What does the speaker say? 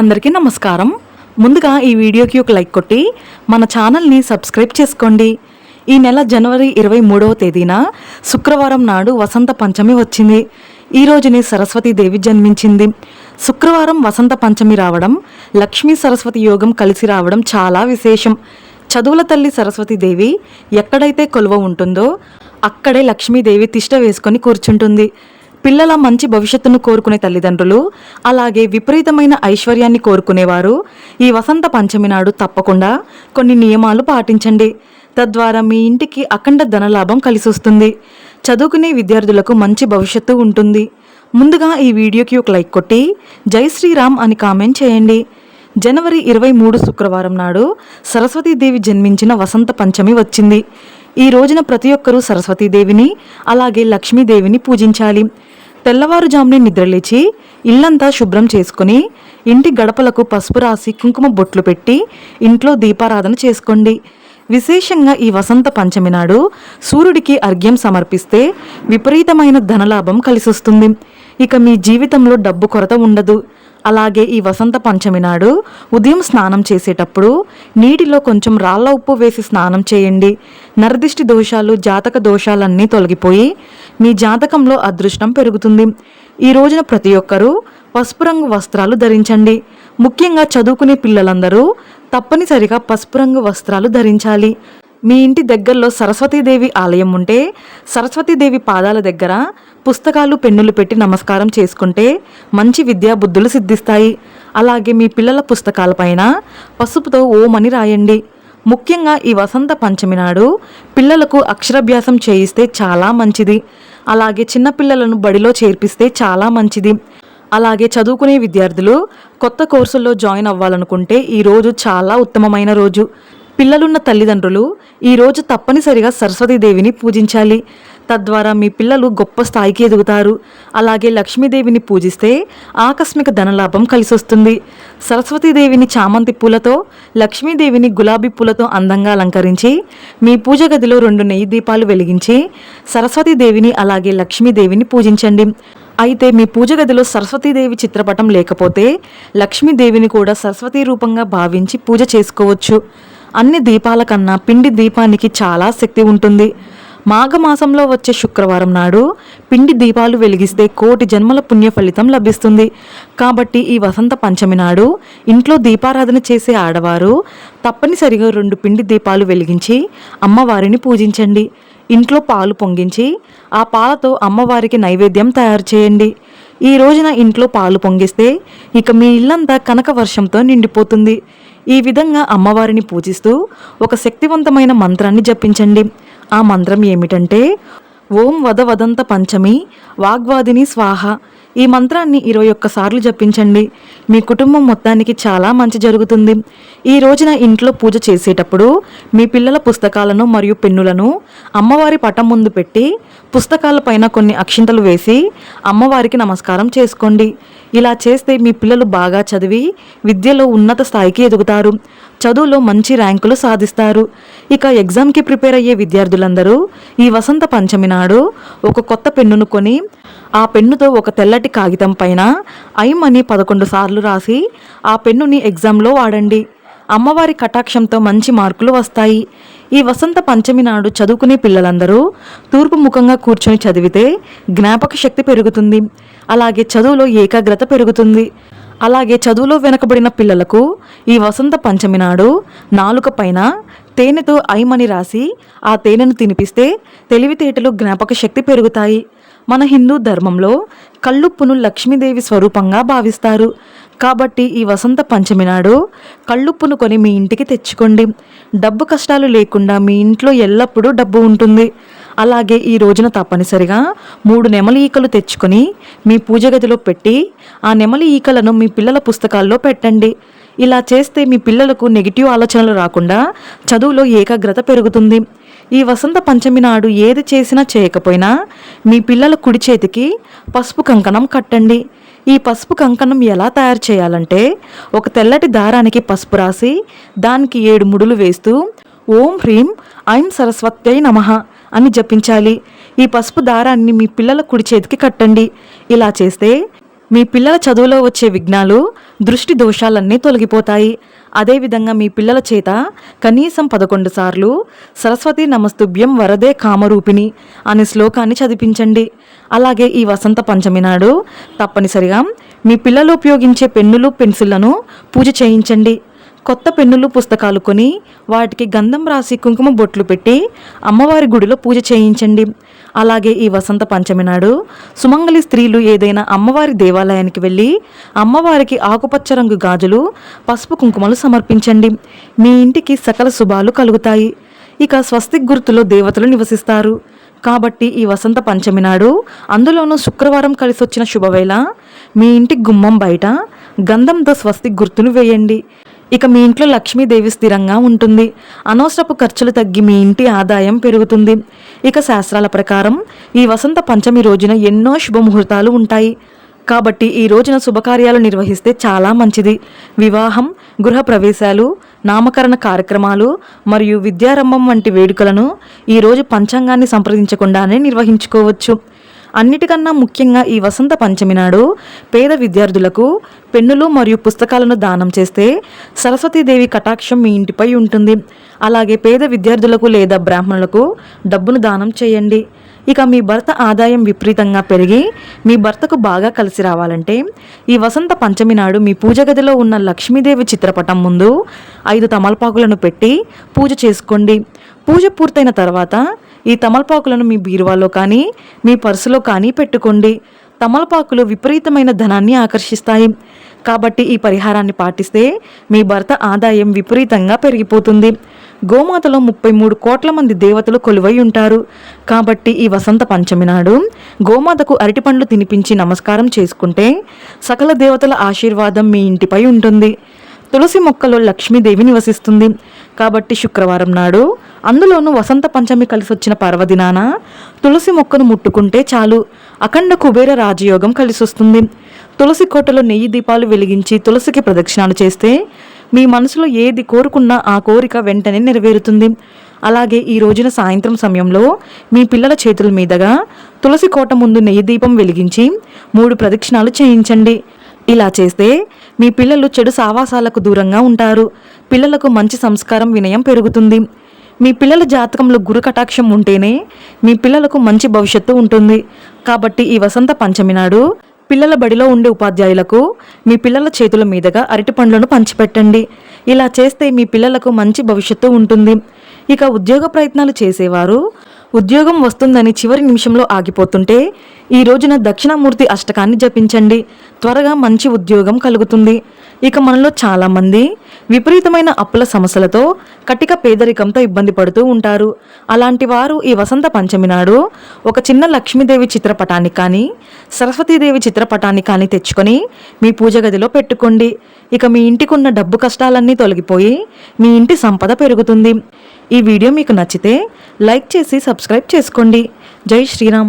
అందరికీ నమస్కారం. ముందుగా ఈ వీడియోకి ఒక లైక్ కొట్టి మన ఛానల్ని సబ్స్క్రైబ్ చేసుకోండి. ఈ నెల జనవరి ఇరవై మూడవ తేదీన శుక్రవారం నాడు వసంత పంచమి వచ్చింది. ఈ రోజుని సరస్వతీదేవి జన్మించింది. శుక్రవారం వసంత పంచమి రావడం లక్ష్మీ సరస్వతి యోగం కలిసి రావడం చాలా విశేషం. చదువుల తల్లి సరస్వతీదేవి ఎక్కడైతే కొలువ ఉంటుందో అక్కడే లక్ష్మీదేవి తిష్ట వేసుకొని కూర్చుంటుంది. పిల్లల మంచి భవిష్యత్తును కోరుకునే తల్లిదండ్రులు అలాగే విపరీతమైన ఐశ్వర్యాన్ని కోరుకునేవారు. ఈ వసంత పంచమి నాడు తప్పకుండా కొన్ని నియమాలు పాటించండి. తద్వారా మీ ఇంటికి అఖండ ధనలాభం కలిసొస్తుంది. చదువుకునే విద్యార్థులకు మంచి భవిష్యత్తు ఉంటుంది. ముందుగా ఈ వీడియోకి ఒక లైక్ కొట్టి జై శ్రీరామ్ అని కామెంట్ చేయండి. జనవరి ఇరవై మూడు శుక్రవారం నాడు సరస్వతీదేవి జన్మించిన వసంత పంచమి వచ్చింది. ఈ రోజున ప్రతి ఒక్కరూ సరస్వతీదేవిని అలాగే లక్ష్మీదేవిని పూజించాలి. తెల్లవారుజామునే నిద్రలేచి ఇల్లంతా శుభ్రం చేసుకుని ఇంటి గడపలకు పసుపు రాసి కుంకుమ బొట్లు పెట్టి ఇంట్లో దీపారాధన చేసుకోండి. విశేషంగా ఈ వసంత పంచమి నాడు సూర్యుడికి అర్ఘ్యం సమర్పిస్తే విపరీతమైన ధనలాభం కలిసొస్తుంది. ఇక మీ జీవితంలో డబ్బు కొరత ఉండదు. అలాగే ఈ వసంత పంచమి నాడు ఉదయం స్నానం చేసేటప్పుడు నీటిలో కొంచెం రాళ్ళ ఉప్పు వేసి స్నానం చేయండి. నరదిష్టి దోషాలు జాతక దోషాలన్నీ తొలగిపోయి మీ జాతకంలో అదృష్టం పెరుగుతుంది. ఈ రోజున ప్రతి ఒక్కరూ పసుపు రంగు వస్త్రాలు ధరించండి. ముఖ్యంగా చదువుకునే పిల్లలందరూ తప్పనిసరిగా పసుపు రంగు వస్త్రాలు ధరించాలి. మీ ఇంటి దగ్గరలో సరస్వతీదేవి ఆలయం ఉంటే సరస్వతీదేవి పాదాల దగ్గర పుస్తకాలు పెన్నులు పెట్టి నమస్కారం చేసుకుంటే మంచి విద్యా బుద్ధులు సిద్ధిస్తాయి. అలాగే మీ పిల్లల పుస్తకాలపైన పసుపుతో ఓమని రాయండి. ముఖ్యంగా ఈ వసంత పంచమి నాడు పిల్లలకు అక్షరాభ్యాసం చేయిస్తే చాలా మంచిది. అలాగే చిన్నపిల్లలను బడిలో చేర్పిస్తే చాలా మంచిది. అలాగే చదువుకునే విద్యార్థులు కొత్త కోర్సుల్లో జాయిన్ అవ్వాలనుకుంటే ఈ రోజు చాలా ఉత్తమమైన రోజు. పిల్లలున్న తల్లిదండ్రులు ఈరోజు తప్పనిసరిగా సరస్వతీదేవిని పూజించాలి. తద్వారా మీ పిల్లలు గొప్ప స్థాయికి ఎదుగుతారు. అలాగే లక్ష్మీదేవిని పూజిస్తే ఆకస్మిక ధనలాభం కలిసొస్తుంది. సరస్వతీదేవిని చామంతి పూలతో లక్ష్మీదేవిని గులాబీ పూలతో అందంగా అలంకరించి మీ పూజ గదిలో రెండు నెయ్యి దీపాలు వెలిగించి సరస్వతీదేవిని అలాగే లక్ష్మీదేవిని పూజించండి. అయితే మీ పూజ గదిలో సరస్వతీదేవి చిత్రపటం లేకపోతే లక్ష్మీదేవిని కూడా సరస్వతీ రూపంగా భావించి పూజ చేసుకోవచ్చు. అన్ని దీపాల కన్నా పిండి దీపానికి చాలా శక్తి ఉంటుంది. మాఘమాసంలో వచ్చే శుక్రవారం నాడు పిండి దీపాలు వెలిగిస్తే కోటి జన్మల పుణ్య ఫలితం లభిస్తుంది. కాబట్టి ఈ వసంత పంచమి నాడు ఇంట్లో దీపారాధన చేసే ఆడవారు తప్పనిసరిగా రెండు పిండి దీపాలు వెలిగించి అమ్మవారిని పూజించండి. ఇంట్లో పాలు పొంగించి ఆ పాలతో అమ్మవారికి నైవేద్యం తయారు చేయండి. ఈ రోజున ఇంట్లో పాలు పొంగిస్తే ఇక మీ ఇల్లంతా కనక వర్షంతో నిండిపోతుంది. ఈ విధంగా అమ్మవారిని పూజిస్తూ ఒక శక్తివంతమైన మంత్రాన్ని జపించండి. ఆ మంత్రం ఏమిటంటే ఓం వద వదంత పంచమి వాగ్వాదిని స్వాహ ఈ మంత్రాన్ని ఇరవై ఒక్కసార్లు జపించండి. మీ కుటుంబం మొత్తానికి చాలా మంచి జరుగుతుంది. ఈ రోజున ఇంట్లో పూజ చేసేటప్పుడు మీ పిల్లల పుస్తకాలను మరియు పెన్నులను అమ్మవారి పటం ముందు పెట్టి పుస్తకాలపైన కొన్ని అక్షింతలు వేసి అమ్మవారికి నమస్కారం చేసుకోండి. ఇలా చేస్తే మీ పిల్లలు బాగా చదివి విద్యలో ఉన్నత స్థాయికి ఎదుగుతారు. చదువులో మంచి ర్యాంకులు సాధిస్తారు. ఇక ఎగ్జామ్కి ప్రిపేర్ అయ్యే విద్యార్థులందరూ ఈ వసంత పంచమి నాడు ఒక కొత్త పెన్నును కొని ఆ పెన్నుతో ఒక తెల్లటి కాగితం పైన ఐమ్ అని పదకొండు సార్లు రాసి ఆ పెన్నుని ఎగ్జామ్లో వాడండి. అమ్మవారి కటాక్షంతో మంచి మార్కులు వస్తాయి. ఈ వసంత పంచమి నాడు చదువుకునే పిల్లలందరూ తూర్పు ముఖంగా కూర్చొని చదివితే జ్ఞాపక శక్తి పెరుగుతుంది. అలాగే చదువులో ఏకాగ్రత పెరుగుతుంది. అలాగే చదువులో వెనకబడిన పిల్లలకు ఈ వసంత పంచమి నాడు నాలుక పైన తేనెతో ఐమని రాసి ఆ తేనెను తినిపిస్తే తెలివితేటలు జ్ఞాపక శక్తి పెరుగుతాయి. మన హిందూ ధర్మంలో కళ్ళుప్పును లక్ష్మీదేవి స్వరూపంగా భావిస్తారు. కాబట్టి ఈ వసంత పంచమి నాడు కళ్ళుప్పును కొని మీ ఇంటికి తెచ్చుకోండి. డబ్బు కష్టాలు లేకుండా మీ ఇంట్లో ఎల్లప్పుడూ డబ్బు ఉంటుంది. అలాగే ఈ రోజున తప్పనిసరిగా మూడు నెమలి ఈకలు తెచ్చుకొని మీ పూజ గదిలో పెట్టి ఆ నెమలి ఈకలను మీ పిల్లల పుస్తకాల్లో పెట్టండి. ఇలా చేస్తే మీ పిల్లలకు నెగిటివ్ ఆలోచనలు రాకుండా చదువులో ఏకాగ్రత పెరుగుతుంది. ఈ వసంత పంచమి నాడు ఏది చేసినా చేయకపోయినా మీ పిల్లల కుడి చేతికి పసుపు కంకణం కట్టండి. ఈ పసుపు కంకణం ఎలా తయారు చేయాలంటే ఒక తెల్లటి దారానికి పసుపు రాసి దానికి ఏడు ముడులు వేస్తూ ఓం హ్రీం ఐం సరస్వత్యై నమః అని జపించాలి. ఈ పసుపు దారాన్ని మీ పిల్లల కుడి చేతికి కట్టండి. ఇలా చేస్తే మీ పిల్లల చదువులో వచ్చే విఘ్నాలు దృష్టి దోషాలన్నీ తొలగిపోతాయి. అదేవిధంగా మీ పిల్లల చేత కనీసం పదకొండు సార్లు సరస్వతి నమస్తుభ్యం వరదే కామరూపిణి అనే శ్లోకాన్ని చదివించండి. అలాగే ఈ వసంత పంచమి నాడు తప్పనిసరిగా మీ పిల్లలు ఉపయోగించే పెన్నులు పెన్సిళ్ళను పూజ చేయించండి. కొత్త పెన్నులు పుస్తకాలు కొని వాటికి గంధం రాసి కుంకుమ బొట్లు పెట్టి అమ్మవారి గుడిలో పూజ చేయించండి. అలాగే ఈ వసంత పంచమి నాడు సుమంగళి స్త్రీలు ఏదైనా అమ్మవారి దేవాలయానికి వెళ్ళి అమ్మవారికి ఆకుపచ్చ రంగు గాజులు పసుపు కుంకుమలు సమర్పించండి. మీ ఇంటికి సకల శుభాలు కలుగుతాయి. ఇక స్వస్తిక్ గుర్తులో దేవతలు నివసిస్తారు. కాబట్టి ఈ వసంత పంచమి నాడు అందులోనూ శుక్రవారం కలిసి వచ్చిన శుభవేళ మీ ఇంటి గుమ్మం బయట గంధంతో స్వస్తిక్ గుర్తును వేయండి. ఇక మీ ఇంట్లో లక్ష్మీదేవి స్థిరంగా ఉంటుంది. అనవసరపు ఖర్చులు తగ్గి మీ ఇంటి ఆదాయం పెరుగుతుంది. ఇక శాస్త్రాల ప్రకారం ఈ వసంత పంచమి రోజున ఎన్నో శుభముహూర్తాలు ఉంటాయి. కాబట్టి ఈ రోజున శుభకార్యాలు నిర్వహిస్తే చాలా మంచిది. వివాహం గృహ ప్రవేశాలు నామకరణ కార్యక్రమాలు మరియు విద్యారంభం వంటి వేడుకలను ఈరోజు పంచాంగాన్ని సంప్రదించకుండానే నిర్వహించుకోవచ్చు. అన్నిటికన్నా ముఖ్యంగా ఈ వసంత పంచమి నాడు పేద విద్యార్థులకు పెన్నులు మరియు పుస్తకాలను దానం చేస్తే సరస్వతీదేవి కటాక్షం మీ ఇంటిపై ఉంటుంది. అలాగే పేద విద్యార్థులకు లేదా బ్రాహ్మణులకు డబ్బును దానం చేయండి. ఇక మీ భర్త ఆదాయం విపరీతంగా పెరిగి మీ భర్తకు బాగా కలిసి రావాలంటే ఈ వసంత పంచమి నాడు మీ పూజ గదిలో ఉన్న లక్ష్మీదేవి చిత్రపటం ముందు ఐదు తమలపాకులను పెట్టి పూజ చేసుకోండి. పూజ పూర్తయిన తర్వాత ఈ తమలపాకులను మీ బీరువాలో కానీ మీ పర్సులో కానీ పెట్టుకోండి. తమలపాకులు విపరీతమైన ధనాన్ని ఆకర్షిస్తాయి. కాబట్టి ఈ పరిహారాన్ని పాటిస్తే మీ భర్త ఆదాయం విపరీతంగా పెరిగిపోతుంది. గోమాతలో ముప్పై మూడు కోట్ల మంది దేవతలు కొలువై ఉంటారు. కాబట్టి ఈ వసంత పంచమి నాడు గోమాతకు అరటిపండ్లు తినిపించి నమస్కారం చేసుకుంటే సకల దేవతల ఆశీర్వాదం మీ ఇంటిపై ఉంటుంది. తులసి మొక్కలో లక్ష్మీదేవి నివసిస్తుంది. కాబట్టి శుక్రవారం నాడు అందులోనూ వసంత పంచమి కలిసి వచ్చిన పర్వదినాన తులసి మొక్కను ముట్టుకుంటే చాలు. అఖండ కుబేర రాజయోగం కలిసి వస్తుంది తులసి కోటలో నెయ్యి దీపాలు వెలిగించి తులసికి ప్రదక్షిణాలు చేస్తే మీ మనసులో ఏది కోరుకున్నా ఆ కోరిక వెంటనే నెరవేరుతుంది. అలాగే ఈ రోజున సాయంత్రం సమయంలో మీ పిల్లల చేతుల మీదుగా తులసి కోట ముందు నెయ్యి దీపం వెలిగించి మూడు ప్రదక్షిణాలు చేయించండి. ఇలా చేస్తే మీ పిల్లలు చెడు సావాసాలకు దూరంగా ఉంటారు. పిల్లలకు మంచి సంస్కారం వినయం పెరుగుతుంది. మీ పిల్లల జాతకంలో గురు కటాక్షం ఉంటేనే మీ పిల్లలకు మంచి భవిష్యత్తు ఉంటుంది. కాబట్టి ఈ వసంత పంచమి నాడు పిల్లల బడిలో ఉండే ఉపాధ్యాయులకు మీ పిల్లల చేతుల మీదుగా అరటి పండ్లను పంచిపెట్టండి. ఇలా చేస్తే మీ పిల్లలకు మంచి భవిష్యత్తు ఉంటుంది. ఇక ఉద్యోగ ప్రయత్నాలు చేసేవారు ఉద్యోగం వస్తుందని చివరి నిమిషంలో ఆగిపోతుంటే ఈ రోజున దక్షిణామూర్తి అష్టకాన్ని జపించండి. త్వరగా మంచి ఉద్యోగం కలుగుతుంది. ఇక మనలో చాలామంది విపరీతమైన అప్పుల సమస్యలతో కటిక పేదరికంతో ఇబ్బంది పడుతూ ఉంటారు. అలాంటి వారు ఈ వసంత పంచమి నాడు ఒక చిన్న లక్ష్మీదేవి చిత్రపటాన్ని కానీ సరస్వతీదేవి చిత్రపటాన్ని కానీ తెచ్చుకొని మీ పూజ గదిలో పెట్టుకోండి. ఇక మీ ఇంటికి ఉన్న డబ్బు కష్టాలన్నీ తొలగిపోయి మీ ఇంటి సంపద పెరుగుతుంది. ఈ వీడియో మీకు నచ్చితే లైక్ చేసి సబ్స్క్రైబ్ చేసుకోండి. జై శ్రీరామ్.